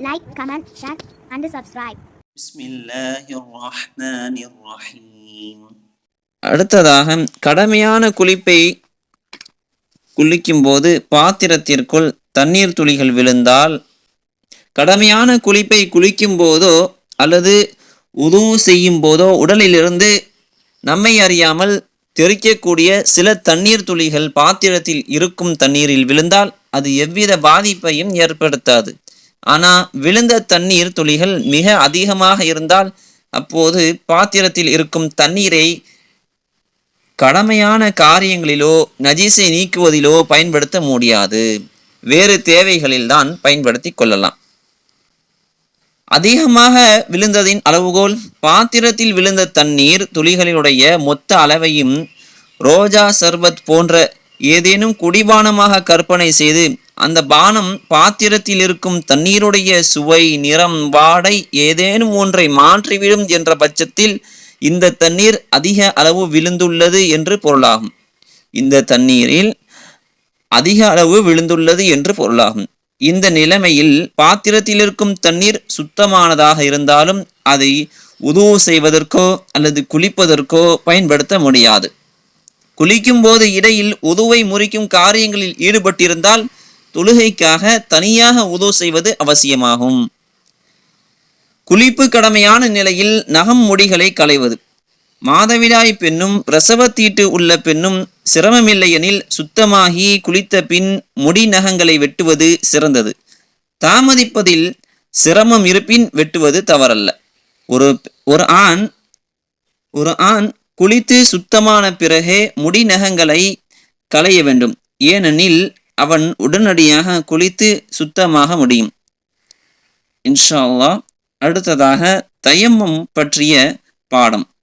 Like comment share and subscribe அடுத்ததாக கடமையான குளிப்பை குளிக்கும் போது பாத்திரத்திற்குள் தண்ணீர் துளிகள் விழுந்தால் கடமையான குளிப்பை குளிக்கும் போதோ அல்லது உதவு செய்யும் போதோ உடலிலிருந்து நம்மை அறியாமல் தெறிக்கக்கூடிய சில தண்ணீர் துளிகள் பாத்திரத்தில் இருக்கும் தண்ணீரில் விழுந்தால் அது எவ்வித பாதிப்பையும் ஏற்படுத்தாது. ஆனால் விழுந்த தண்ணீர் துளிகள் மிக அதிகமாக இருந்தால் அப்போது பாத்திரத்தில் இருக்கும் தண்ணீரை கடமையான காரியங்களிலோ நஜீசை நீக்குவதிலோ பயன்படுத்த முடியாது. வேறு தேவைகளில்தான் பயன்படுத்தி கொள்ளலாம். அதிகமாக விழுந்ததின் அளவுகோல் பாத்திரத்தில் விழுந்த தண்ணீர் துளிகளினுடைய மொத்த அளவையும் ரோஜா சர்பத் போன்ற ஏதேனும் குடிபானமாக கற்பனை செய்து அந்த பானம் பாத்திரத்தில் இருக்கும் தண்ணீருடைய சுவை நிறம் வாடை ஏதேனும் ஒன்றை மாற்றிவிடும் என்ற பட்சத்தில் இந்த தண்ணீர் அதிக அளவு விழுந்துள்ளது என்று பொருளாகும். இந்த தண்ணீரில் அதிக அளவு விழுந்துள்ளது என்று பொருளாகும். இந்த நிலைமையில் பாத்திரத்தில் இருக்கும் தண்ணீர் சுத்தமானதாக இருந்தாலும் அதை உதவு செய்வதற்கோ அல்லது குளிப்பதற்கோ பயன்படுத்த முடியாது. குளிக்கும் போது இடையில் உதுவை முறிக்கும் காரியங்களில் ஈடுபட்டிருந்தால் தொழுகைக்காக தனியாக உதவு செய்வது அவசியமாகும். குளிப்பு கடமையான நிலையில் நகம் முடிகளை களைவது. மாதவிடாய் பெண்ணும் பிரசவத்தீட்டு உள்ள பெண்ணும் சிரமமில்லையெனில் சுத்தமாகி குளித்த பின் முடி நகங்களை வெட்டுவது சிறந்தது. தாமதிப்பதில் சிரமம் இருப்பின் வெட்டுவது தவறல்ல. ஒரு ஒரு ஆண் ஒரு ஆண் குளித்து சுத்தமான பிறகே முடி நகங்களை களைய வேண்டும். ஏனெனில் அவன் உடனடியாக குளித்து சுத்தமாக முடியும். இன்ஷா அல்லாஹ் அடுத்ததாக தயம்மம் பற்றிய பாடம்.